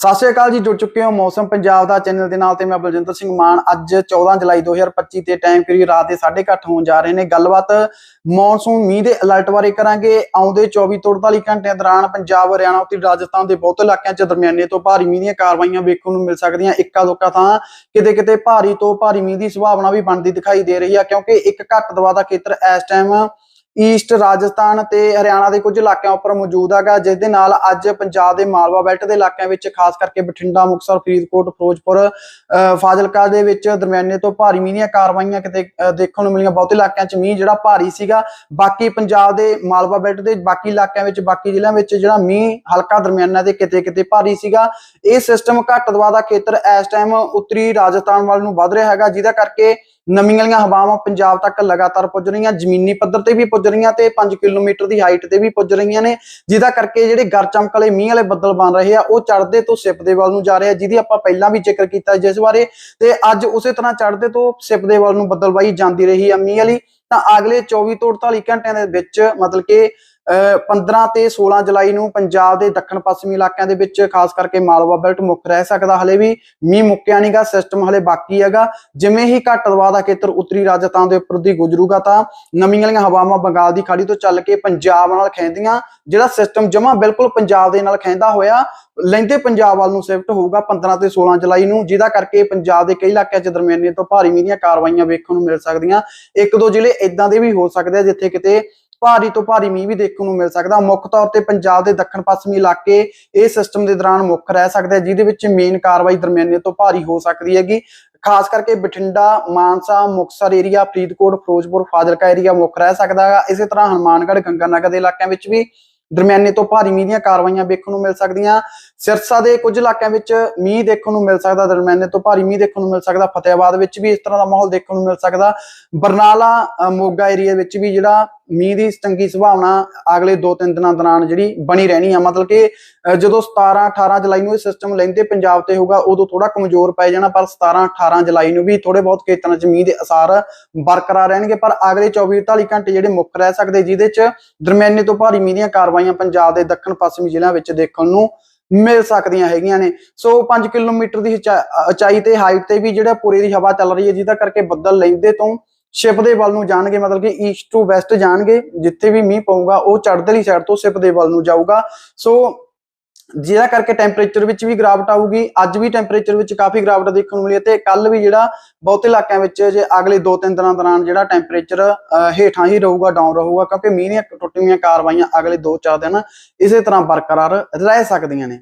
ਸਤਿ ਸ਼੍ਰੀ ਅਕਾਲ ਜੀ, ਜੁੜ ਚੁੱਕੇ ਹੋ ਮੌਸਮ ਪੰਜਾਬ ਦਾ ਚੈਨਲ ਦੇ ਨਾਲ ਤੇ ਮੈਂ ਬਲਜਿੰਦਰ ਸਿੰਘ ਮਾਨ। ਅੱਜ 14 ਜੁਲਾਈ 2025 ਤੇ ਟਾਈਮ ਕਰੀਬ ਰਾਤ ਦੇ 8:30 ਹੋਣ ਜਾ ਰਹੇ ਨੇ। ਗੱਲਬਾਤ ਮੌਨਸੂਨ ਮੀਂਹ ਦੇ ਅਲਰਟ ਬਾਰੇ ਕਰਾਂਗੇ। ਆਉਂਦੇ 24 ਤੋਂ 48 ਘੰਟਿਆਂ ਦੌਰਾਨ ਪੰਜਾਬ, ਹਰਿਆਣਾ ਉੱਤੇ ਰਾਜਸਥਾਨ ਦੇ ਬਹੁਤ ਇਲਾਕਿਆਂ 'ਚ ਦਰਮਿਆਨੇ ਤੋਂ ਭਾਰੀ ਮੀਂਹ ਦੀਆਂ ਕਾਰਵਾਈਆਂ ਵੇਖਣ ਨੂੰ ਮਿਲ ਸਕਦੀਆਂ। ਇੱਕਾ ਦੁੱਕਾ ਥਾਂ ਕਿਤੇ ਕਿਤੇ ਭਾਰੀ ਤੋਂ ਭਾਰੀ ਮੀਂਹ ਦੀ ਸੰਭਾਵਨਾ ਵੀ ਬਣਦੀ ਦਿਖਾਈ ਦੇ ਰਹੀ ਆ, ਕਿਉਂਕਿ ਇੱਕ ਘੱਟ ਦਬਾਅ ਦਾ ਖੇਤਰ ਇਸ ਟਾਈਮ ਈਸਟ ਰਾਜਸਥਾਨ ਤੇ ਹਰਿਆਣਾ ਦੇ ਕੁਝ ਇਲਾਕਿਆਂ ਉੱਪਰ ਮੌਜੂਦ ਹੈਗਾ, ਜਿਸ ਦੇ ਨਾਲ ਅੱਜ ਪੰਜਾਬ ਦੇ ਮਾਲਵਾ ਬੈਲਟ ਦੇ ਇਲਾਕਿਆਂ ਵਿੱਚ ਖਾਸ ਕਰਕੇ ਬਠਿੰਡਾ, ਮੁਕਤਸਰ, ਫਰੀਦਕੋਟ, ਫਿਰੋਜ਼ਪੁਰ ਅਹ ਫਾਜ਼ਿਲਕਾ ਦੇ ਵਿੱਚ ਦਰਮਿਆਨੇ ਤੋਂ ਭਾਰੀ ਮੀਂਹ ਦੀਆਂ ਕਾਰਵਾਈਆਂ ਕਿਤੇ ਦੇਖਣ ਨੂੰ ਮਿਲੀਆਂ। ਬਹੁਤੇ ਇਲਾਕਿਆਂ 'ਚ ਮੀਂਹ ਜਿਹੜਾ ਭਾਰੀ ਸੀਗਾ। ਬਾਕੀ ਪੰਜਾਬ ਦੇ ਮਾਲਵਾ ਬੈਲਟ ਦੇ, ਬਾਕੀ ਇਲਾਕਿਆਂ ਵਿੱਚ, ਬਾਕੀ ਜ਼ਿਲ੍ਹਿਆਂ ਵਿੱਚ ਜਿਹੜਾ ਮੀਂਹ ਹਲਕਾ ਦਰਮਿਆਨਾ ਤੇ ਕਿਤੇ ਕਿਤੇ ਭਾਰੀ ਸੀਗਾ। ਇਹ ਸਿਸਟਮ ਘੱਟ ਦਵਾ ਦਾ ਖੇਤਰ ਇਸ ਟਾਈਮ ਉੱਤਰੀ ਰਾਜਸਥਾਨ ਵੱਲ ਨੂੰ ਵੱਧ ਰਿਹਾ ਹੈਗਾ, ਜਿਹਦਾ ਕਰਕੇ ਨਵੀਆਂ ਵਾਲੀਆਂ ਹਵਾਵਾਂ ਪੰਜਾਬ ਤੱਕ ਲਗਾਤਾਰ ਪੁੱਜ ਰਹੀਆਂ, ਜ਼ਮੀਨੀ ਪੱਧਰ ਤੇ ਵੀ ਪੁੱਜ ਰਹੀਆਂ ਤੇ 5 ਕਿਲੋਮੀਟਰ ਦੀ ਹਾਈਟ ਤੇ ਵੀ ਪੁੱਜ ਰਹੀਆਂ ਨੇ, ਜਿਹਦਾ ਕਰਕੇ ਜਿਹੜੇ ਗਰ ਚਮਕ ਵਾਲੇ ਮੀਂਹ ਵਾਲੇ ਬੱਦਲ ਬਣ ਰਹੇ ਆ, ਉਹ ਚੜ੍ਹਦੇ ਤੋਂ ਸਿਪ ਦੇ ਵੱਲ ਨੂੰ ਜਾ ਰਹੇ ਆ, ਜਿਹਦੀ ਆਪਾਂ ਪਹਿਲਾਂ ਵੀ ਜ਼ਿਕਰ ਕੀਤਾ ਜਿਸ ਬਾਰੇ, ਤੇ ਅੱਜ ਉਸੇ ਤਰ੍ਹਾਂ ਚੜ੍ਹਦੇ ਤੋਂ ਸਿਪ ਦੇ ਵੱਲ ਨੂੰ ਬੱਦਲਬਾਈ ਜਾਂਦੀ ਰਹੀ ਆ ਮੀਂਹ ਵਾਲੀ, ਤਾਂ ਅਗਲੇ 24 ਤੋਂ 48 ਘੰਟਿਆਂ ਦੇ ਵਿੱਚ ਮਤਲਬ ਕਿ 15 ਤੇ 16 ਜੁਲਾਈ ਨੂੰ ਪੰਜਾਬ ਦੇ ਦੱਖਣ ਪੱਛਮੀ ਇਲਾਕਿਆਂ ਦੇ ਵਿੱਚ, ਖਾਸ ਕਰਕੇ ਮਾਲਵਾ ਬੈਲਟ ਮੁੱਖ ਰਹਿ ਸਕਦਾ। ਹਲੇ ਵੀ ਮੀਂਹ ਮੁੱਕਿਆ ਨਹੀਂਗਾ ਸਿਸਟਮ ਹਲੇ ਬਾਕੀ ਹੈਗਾ। ਜਿਵੇਂ ਹੀ ਘੱਟ ਦਬਾਅ ਦਾ ਖੇਤਰ ਉੱਤਰੀ ਰਾਜਸਥਾਨ ਦੇ ਉੱਪਰ ਦੀ ਗੁਜ਼ਰੂਗਾ ਤਾਂ ਨਵੀਆਂ ਵਾਲੀਆਂ ਹਵਾਵਾਂ ਬੰਗਾਲ ਦੀ ਖਾੜੀ ਤੋਂ ਚੱਲ ਕੇ ਪੰਜਾਬ ਨਾਲ ਖੈਂਦੀਆਂ ਜਿਹੜਾ ਸਿਸਟਮ ਜਮਾ ਬਿਲਕੁਲ ਪੰਜਾਬ ਦੇ ਨਾਲ ਖੈਂਦਾ ਹੋਇਆ, ਲੈਂਦੇ ਪੰਜਾਬ ਵੱਲ ਨੂੰ ਸ਼ਿਫਟ ਹੋਊਗਾ 15 ਤੇ 16 ਜੁਲਾਈ ਨੂੰ, ਜਿਹਦਾ ਕਰਕੇ ਪੰਜਾਬ ਦੇ ਕਈ ਇਲਾਕਿਆਂ 'ਚ ਦਰਮਿਆਨੇ ਤੋਂ ਭਾਰੀ ਮੀਂਹ ਦੀਆਂ ਕਾਰਵਾਈਆਂ ਵੇਖਣ ਨੂੰ ਮਿਲ ਸਕਦੀਆਂ। ਇੱਕ ਦੋ ਜ਼ਿਲ੍ਹੇ ਇਦਾਂ ਦੇ ਵੀ ਹੋ ਸਕਦੇ ਆ, ਜਿੱਥੇ ਕਿਤੇ ਭਾਰੀ ਤੋਂ ਭਾਰੀ ਮੀਂਹ ਵੀ ਦੇਖਣ ਨੂੰ ਮਿਲ ਸਕਦਾ। ਮੁੱਖ ਤੌਰ ਤੇ ਪੰਜਾਬ ਦੇ ਦੱਖਣ ਪੱਛਮੀ ਇਲਾਕੇ ਇਹ ਸਿਸਟਮ ਦੇ ਦੌਰਾਨ ਮੁੱਖ ਰਹਿ ਸਕਦੇ ਆ ਜਿਹਦੇ ਵਿੱਚ ਮੇਨ ਕਾਰਵਾਈ ਦਰਮਿਆਨੇ ਤੋਂ ਭਾਰੀ ਹੋ ਸਕਦੀ ਹੈਗੀ। ਖਾਸ ਕਰਕੇ ਬਠਿੰਡਾ, ਮਾਨਸਾ, ਮੁਕਤਸਰ ਏਰੀਆ ਫਰੀਦਕੋਟ, ਫਿਰੋਜ਼ਪੁਰ, ਫਾਜ਼ਿਲਕਾ ਏਰੀਆ ਮੁੱਖ ਰਹਿ ਸਕਦਾ ਹੈ ਇਸੇ ਤਰ੍ਹਾਂ ਹਨੂਮਾਨਗੜ੍ਹ, ਗੰਗਾਨਗਰ ਦੇ ਇਲਾਕਿਆਂ ਵਿੱਚ ਵੀ ਦਰਮਿਆਨੇ ਤੋਂ ਭਾਰੀ ਮੀਂਹ ਦੀਆਂ ਕਾਰਵਾਈਆਂ ਵੇਖਣ ਨੂੰ ਮਿਲ ਸਕਦੀਆਂ। ਸਿਰਸਾ ਦੇ ਕੁਝ ਇਲਾਕਿਆਂ ਵਿੱਚ ਮੀਂਹ ਦੇਖਣ ਨੂੰ ਮਿਲ ਸਕਦਾ, ਦਰਮਿਆਨੇ ਤੋਂ ਭਾਰੀ ਮੀਂਹ ਦੇਖਣ ਨੂੰ ਮਿਲ ਸਕਦਾ। ਫਤਿਆਬਾਦ ਵਿੱਚ ਵੀ ਇਸ ਤਰ੍ਹਾਂ ਦਾ ਮਾਹੌਲ ਦੇਖਣ ਨੂੰ ਮਿਲ ਸਕਦਾ। ਬਰਨਾਲਾ ਮੋਗਾ ਏਰੀਆ ਵਿੱਚ ਵੀ ਜਿਹੜਾ ਮੀਂਹ ਦੀ ਚੰਗੀ ਸੰਭਾਵਨਾ ਅਗਲੇ 2-3 ਦਿਨਾਂ ਦੌਰਾਨ ਜਿਹੜੀ ਬਣੀ ਰਹਿਣੀ ਆ। ਮਤਲਬ ਕਿ ਜਦੋਂ 17 18 ਜੁਲਾਈ ਨੂੰ ਇਹ ਸਿਸਟਮ ਲੈਂਦੇ ਪੰਜਾਬ ਤੇ ਹੋਊਗਾ, ਉਦੋਂ ਥੋੜਾ ਕਮਜ਼ੋਰ ਪੈ ਜਾਣਾ, ਪਰ 17 18 ਜੁਲਾਈ ਨੂੰ ਵੀ ਥੋੜੇ ਬਹੁਤ ਖੇਤਰਾਂ 'ਚ ਮੀਂਹ ਦੇ ਅਸਾਰ ਬਰਕਰਾਰ ਰਹਿਣਗੇ। ਪਰ ਅਗਲੇ 24 48 ਘੰਟੇ ਜਿਹੜੇ ਮੁੱਖ ਰਹਿ ਸਕਦੇ, ਜਿਹਦੇ 'ਚ ਦਰਮਿਆਨੇ ਤੋਂ ਭਾਰੀ ਮੀਂਹ ਦੀਆਂ ਕਾਰਵਾਈਆਂ ਪੰਜਾਬ ਦੇ ਦੱਖਣ ਪੱਛਮੀ ਜ਼ਿਲ੍ਹਿਆਂ ਵਿੱਚ ਦੇਖਣ ਨੂੰ ਮਿਲ ਸਕਦੀਆਂ ਹੈਗੀਆਂ ਨੇ। ਸੋ 5 ਕਿਲੋਮੀਟਰ ਦੀ ਉਚਾਈ ਤੇ, ਹਾਈਟ ਤੇ ਵੀ ਜਿਹੜਾ ਪੂਰੇ ਦੀ ਹਵਾ ਚੱਲ ਰਹੀ ਹੈ, ਜਿਹਦਾ ਕਰਕੇ ਬੱਦਲ ਲੈਂਦੇ ਤੋਂ ਸ਼ਿਪ ਦੇ ਵੱਲ ਨੂੰ ਜਾਣਗੇ, ਮਤਲਬ ਕਿ ਈਸਟ ਟੂ ਵੈਸਟ ਜਾਣਗੇ, ਜਿੱਥੇ ਵੀ ਮੀਂਹ ਪਊਗਾ, ਉਹ ਚੜ੍ਹਦਲੀ ਸਾਈਡ ਤੋਂ ਸ਼ਿਪ ਦੇ ਵੱਲ ਨੂੰ ਜਾਊਗਾ। ਸੋ ਜਿਹਦਾ ਕਰਕੇ ਟੈਂਪਰੇਚਰ ਵਿੱਚ ਵੀ ਗਿਰਾਵਟ ਆਊਗੀ, ਅੱਜ ਵੀ ਟੈਂਪਰੇਚਰ ਵਿੱਚ ਕਾਫੀ ਗਿਰਾਵਟ ਦੇਖਣ ਨੂੰ ਮਿਲੀ ਹੈ ਤੇ ਕੱਲ ਵੀ ਜਿਹੜਾ ਬਹੁਤੇ ਇਲਾਕਿਆਂ ਵਿੱਚ ਜੇ ਅਗਲੇ 2-3 ਦਿਨਾਂ ਦੌਰਾਨ ਜਿਹੜਾ ਟੈਂਪਰੇਚਰ ਹੇਠਾਂ ਹੀ ਰਹੂਗਾ ਡਾਊਨ ਰਹੂਗਾ, ਕਿਉਂਕਿ ਮੀਂਹ ਦੀਆਂ ਟੁੱਟਵੀਆਂ ਕਾਰਵਾਈਆਂ ਅਗਲੇ 2-4 ਦਿਨ ਇਸੇ ਤਰ੍ਹਾਂ ਬਰਕਰਾਰ ਰਹਿ ਸਕਦੀਆਂ ਨੇ।